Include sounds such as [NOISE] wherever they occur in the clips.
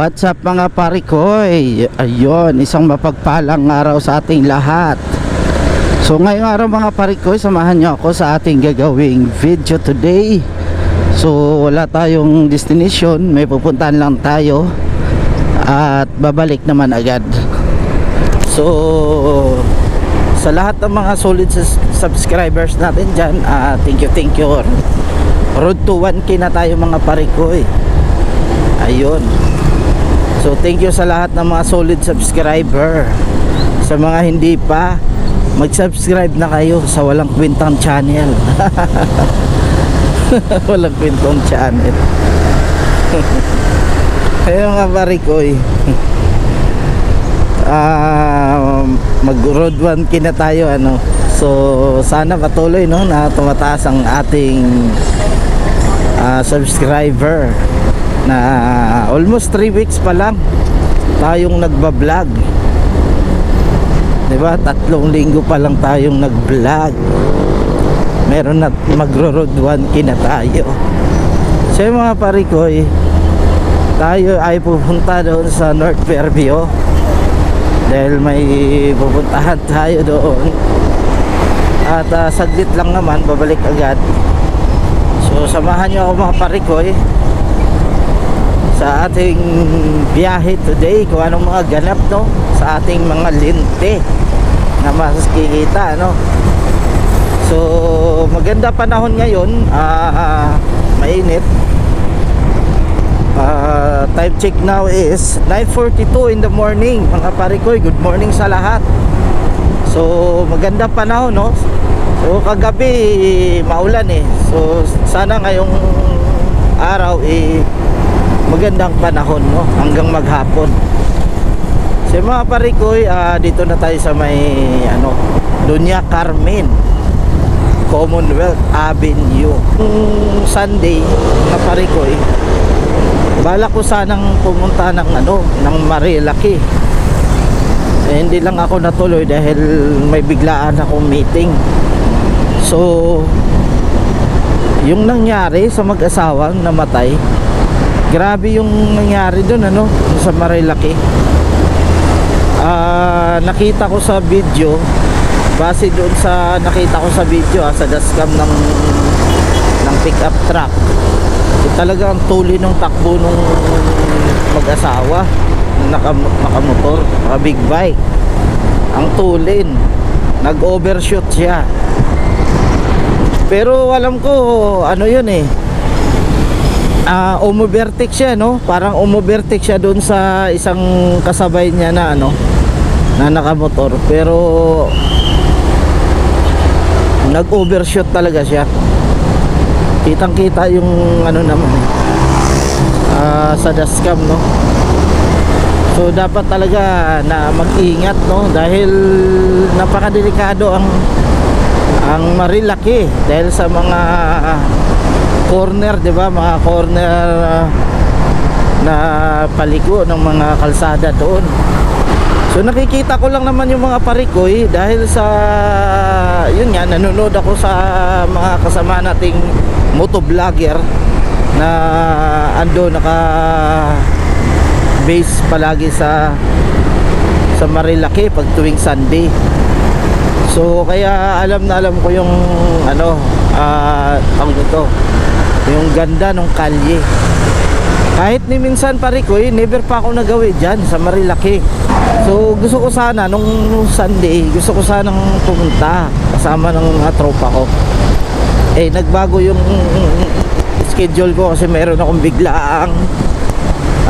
What's up mga parikoy? Ayun, isang mapagpalang araw sa ating lahat. So ngayong araw mga parikoy, samahan niyo ako sa ating gagawing video today. So wala tayong destination, may pupuntahan lang tayo at babalik naman agad. So sa lahat ng mga solid subscribers natin dyan, ah, thank you, thank you. Road to 1k na tayo mga parikoy. Ayun. So thank you sa lahat ng mga solid subscriber. Sa mga hindi pa, mag-subscribe na kayo sa Walang Kwentang Channel. [LAUGHS] Walang Kwentang Channel. [LAUGHS] Ayun nga parikoy. [LAUGHS] Ah, mag road 1 na tayo ano. So sana patuloy no na tumataas ang ating ah, subscriber na almost 3 weeks pa lang tayong nagba-vlog. 'Di ba? Tatlong linggo pa lang tayong nag-vlog. Meron na magro-road 1 na tayo. So yung mga parikoy, tayo ay pupunta doon sa North Fairview dahil may pupuntahan tayo doon at ah, saglit lang naman babalik agad so samahan nyo ako mga parikoy sa ating biyahe today kung anong mga ganap no? Sa ating mga linte na maskikita no? So maganda panahon ngayon. Ah, mainit. Ah, time check now is 9.42 in the morning mga parikoy. Good morning sa lahat. So maganda panahon no? So kagabi maulan eh. So sana ngayong araw eh magandang panahon no hanggang maghapon so mga parikoy ah, dito na tayo sa may ano Dunya Carmen Commonwealth Avenue Yung Sunday mga parikoy Bala ko sanang pumunta ng ano, ng Marilaki. Eh, hindi lang ako natuloy dahil may biglaan akong meeting. So, yung nangyari sa mag-asawang namatay, grabe yung nangyari doon ano, sa Marilaki. Ah, nakita ko sa video, base doon sa nakita ko sa video ah, sa dashcam ng ng pickup truck. Yung talagang tuloy ng takbo nung mag-asawa naka, nakamotor, naka big bike. Ang tulin nag-overshoot siya. Pero alam ko ano yun eh ah umovertake siya no? Parang umovertake siya doon sa isang kasabay niya na ano na nakamotor. Pero nag-overshoot talaga siya. Kitang kita yung ano naman ah, sa dashcam no? So dapat talaga na mag-ingat no? Dahil napakadelikado ang ang marilaki dahil sa mga corner 'di ba? Mga corner ah, na paliko ng mga kalsada doon. So nakikita ko lang naman yung mga parikoy dahil sa yun nga nanonood ako sa mga kasama nating motovlogger na ando naka base palagi sa sa Marilaki pag tuwing Sunday. So kaya alam na alam ko yung ano ah ang ito yung ganda ng kalye. Kahit ni minsan parikoy, never pa ako nagawi dyan sa Marilaki. So gusto ko sana nung Sunday, gusto ko sanang pumunta kasama ng mga tropa ko. Eh nagbago yung schedule ko kasi meron akong biglaang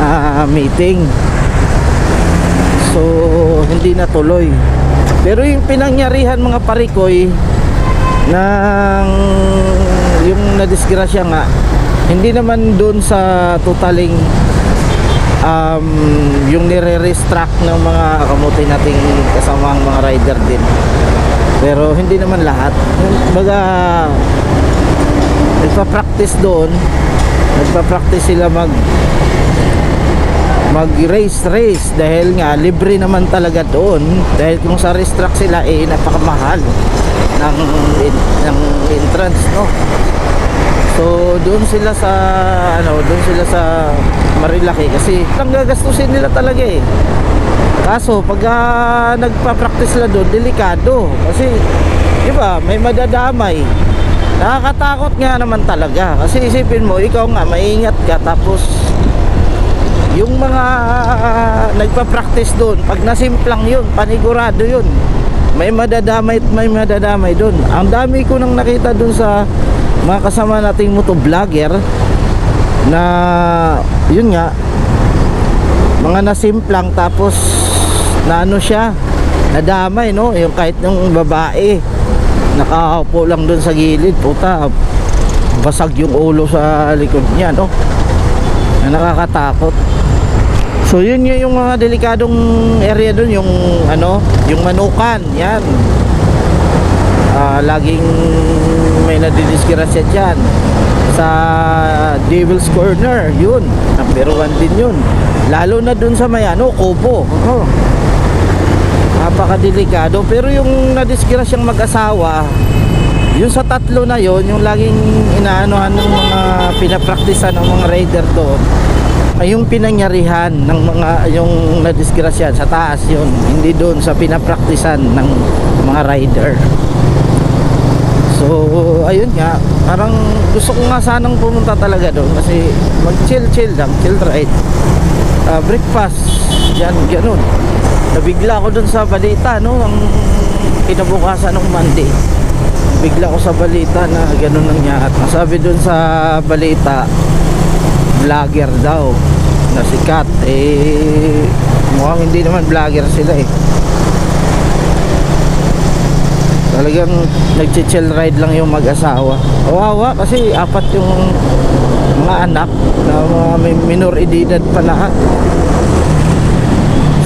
ah, meeting. So hindi natuloy. Pero yung pinangyarihan mga parikoy ng yung nadisgrasya nga hindi naman doon sa totaling um, yung nire-restruct ng mga kamuti nating kasamang mga rider din. Pero hindi naman lahat. Baga nagpa-practice doon. Nagpa-practice sila mag mag race race dahil nga libre naman talaga doon. Dahil kung sa restruct sila eh napakamahal ng, ng entrance no So doon sila sa ano, doon sila sa Marilaki kasi ang gagastusin nila talaga eh. Kaso pag ah, nagpa-practice la doon, delikado kasi di ba, may madadamay. Nakakatakot nga naman talaga kasi isipin mo, ikaw nga maingat ka tapos yung mga ah, nagpa-practice doon, pag nasimplang yun, panigurado yun. May madadamay at may madadamay doon. Ang dami ko nang nakita doon sa mga kasama nating motovlogger na yun nga mga nasimplang tapos na ano siya nadamay no? Yung kahit yung babae nakaupo lang doon sa gilid puta basag yung ulo sa likod niya no? Na nakakatakot so yun nga yung mga delikadong area doon yung ano yung manukan yan. Ah, laging may nadidisgrasya dyan. Sa Devil's Corner yun. Number one din yun. Lalo na dun sa may ano Kubo. Oh. napakadelikado. Pero yung nadisgrasyang mag-asawa yung sa tatlo na yon yung laging inaanohan ng mga pinapraktisan ng mga rider doon ay yung pinangyarihan ng mga yung nadisgrasya sa taas yun hindi doon sa pinapraktisan ng mga rider So, ayun nga, parang gusto ko nga sanang pumunta talaga doon kasi mag-chill-chill lang, chill ride. Ah, breakfast, yan, ganun. Nabigla ako doon sa balita, no, ang kinabukasan ng Monday. Bigla ako sa balita na ganun nangyari. Sabi doon sa balita, vlogger daw na sikat. Eh, mukhang hindi naman vlogger sila eh. Talagang nagchichill ride lang yung mag-asawa. Kawawa kasi apat yung mga anak na mga minor edad pa lahat.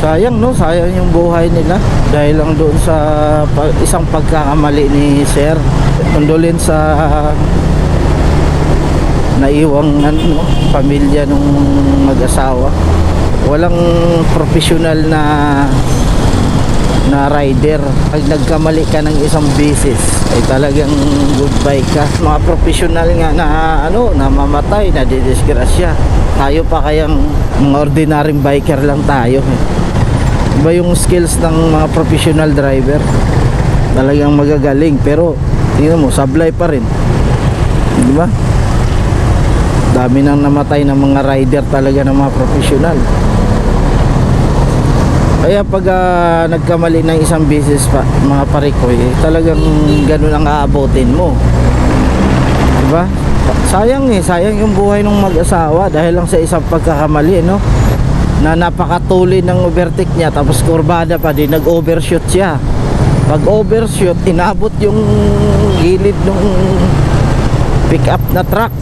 Sayang no, sayang yung buhay nila dahil lang doon sa isang pagkakamali ni Sir. Kondolin sa naiwang ano, pamilya nung mag-asawa. Walang professional na na rider. Pag nagkamali ka ng isang beses ay talagang goodbye ka. Mga professional nga na ano namamatay na didisgrasya. Tayo pa kayang mga ordinaryong biker lang tayo. Iba yung skills ng mga professional driver. Talagang magagaling pero tingnan mo sablay pa rin. Di ba dami nang namatay ng mga rider talaga ng mga professional kaya pag ah, nagkamali ng isang beses pa, mga parikoy, eh, talagang ganun ang aabotin mo. Diba? Sayang eh, sayang yung buhay ng mag-asawa dahil lang sa isang pagkakamali, no? Na napakatuli ng overtake niya tapos kurbada pa din, nag-overshoot siya. Pag overshoot, inabot yung gilid ng pick up na truck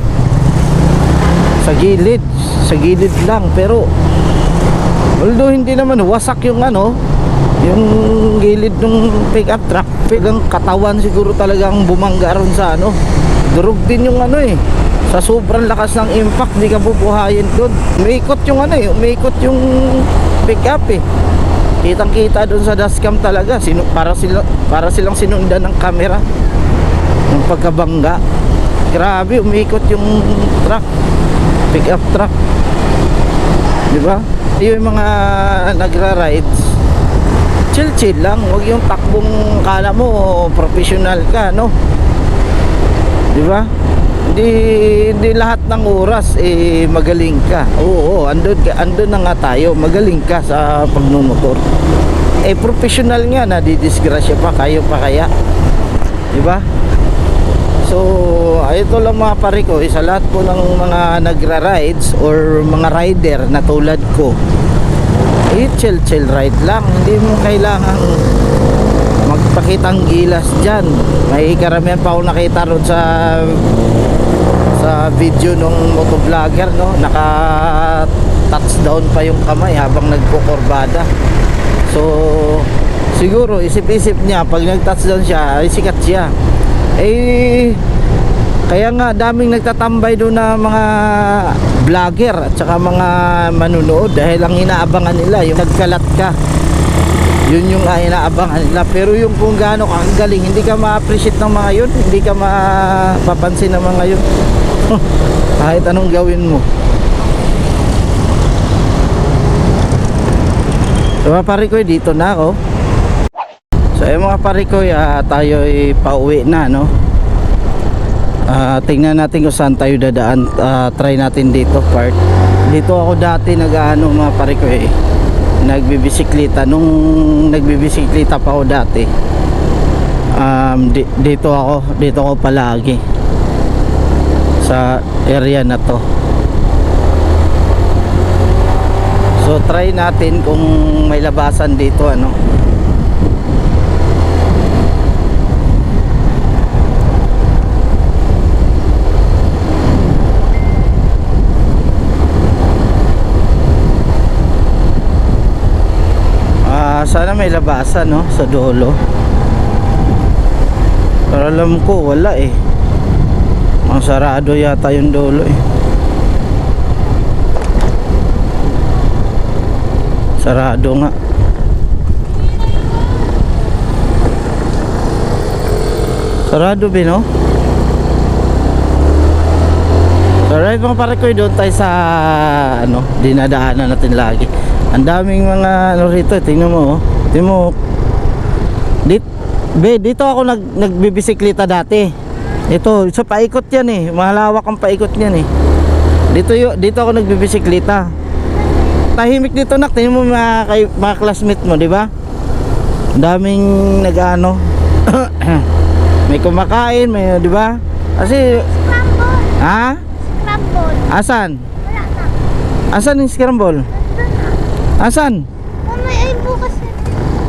sa gilid, sa gilid lang pero Although hindi naman wasak yung ano, yung gilid ng pickup truck, pigang katawan siguro talagang bumangga ron sa ano. Durog din yung ano eh. Sa sobrang lakas ng impact, hindi ka bubuhayin doon. Umiikot yung ano eh, umiikot yung pickup eh. Kitang-kita doon sa dashcam talaga, sino para sila para silang sinundan ng camera ng pagkabangga. Grabe, umiikot yung truck, pickup truck. Di ba? Yung mga nagra-rides, chill-chill lang. Huwag yung takbong kala mo professional ka, no? Di ba? Hindi, hindi lahat ng oras eh magaling ka. Oo, oo andun, andun na nga tayo. Magaling ka sa pagmumotor. Eh professional nga na didisgrasya pa kayo pa kaya. Di ba? So, ito lang mga pare ko, isa lahat po ng mga nagra-rides or mga rider na tulad ko. Eh, chill chill ride lang. Hindi mo kailangan magpakitang gilas dyan. May karamihan pa ako nakita ron sa sa video nung motovlogger, no? Naka touchdown pa yung kamay habang nagkukurbada. So, siguro isip-isip niya pag nag-touchdown siya, ay sikat siya eh kaya nga daming nagtatambay doon na mga vlogger at saka mga manunood dahil ang inaabangan nila yung nagkalat ka. Yun yung uh, inaabangan nila. Pero yung kung gaano ka ang galing. Hindi ka ma-appreciate ng mga yun. Hindi ka mapapansin ng mga yun. [LAUGHS] Kahit anong gawin mo. Diba pare ko eh, dito na ako. oh. So ayun mga pare ah, tayo ay pauwi na no. Ah, tingnan natin kung saan tayo dadaan. Ah, try natin dito part. Dito ako dati nag-ano mga pare ko eh. Nagbibisikleta nung nagbibisikleta pa ako dati. Um, di- dito ako, dito ako palagi. Sa area na to. So try natin kung may labasan dito ano. Ah, sana may labasan no sa dulo. Pero alam ko wala eh. Ang sarado yata yung dulo eh. Sarado nga. Sarado ba no? So right mga pare ko doon tayo sa ano, dinadaanan natin lagi. Ang daming mga ano rito, tingnan mo oh. Tingnan mo. Dit be, dito ako nag nagbibisikleta dati. Ito, sa paikot 'yan eh. Malawak ang paikot niyan eh. Dito yo, dito ako nagbibisikleta. Tahimik dito nak, tingnan mo mga, kay, mga classmate mo, di ba? Ang daming nag-ano. [COUGHS] may kumakain, may, di ba? Kasi, Scramble. ha? Scramble. Asan? Wala na. Asan yung scramble? Asan? Oh, may ay bukas na.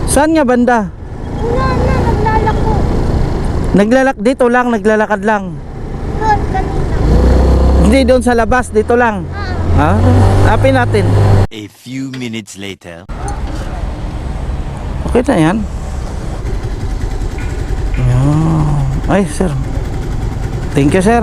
Saan nga banda? Wala na. Naglalako. Naglalak dito lang, naglalakad lang. Doon, kanina. Hindi doon sa labas, dito lang. Ah, Ha? Hanapin natin. A few minutes later. Okay na yan. Yan. Ay, sir. Thank you, sir.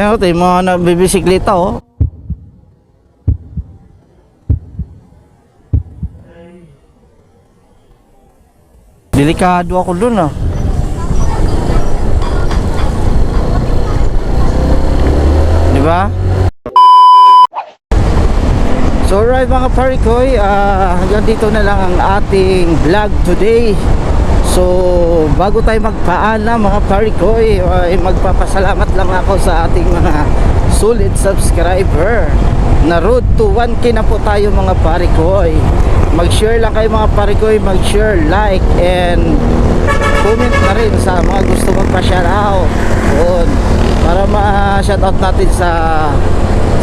Yan, ito yung mga nabibisikleta, oh. Delikado ako dun, ah. Di ba? So alright mga parikoy, ah, hanggang dito na lang ang ating vlog today. So bago tayo magpaalam mga parikoy, ay magpapasalamat lang ako sa ating mga solid subscriber. Na road to 1k na po tayo mga parikoy. Mag-share lang kayo mga parikoy, mag-share, like, and comment na rin sa mga gusto magpa-shoutout. Para ma-shoutout natin sa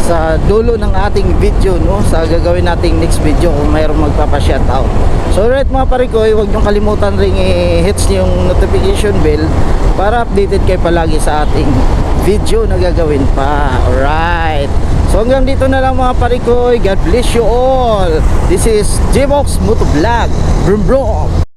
sa dulo ng ating video no sa gagawin nating next video kung mayroong magpapa-shoutout. So alright mga parikoy, huwag niyong kalimutan ring i-hits yung notification bell para updated kayo palagi sa ating video na gagawin pa. Alright. So hanggang dito na lang mga parikoy. God bless you all. This is Jmox Motovlog. Brum brum.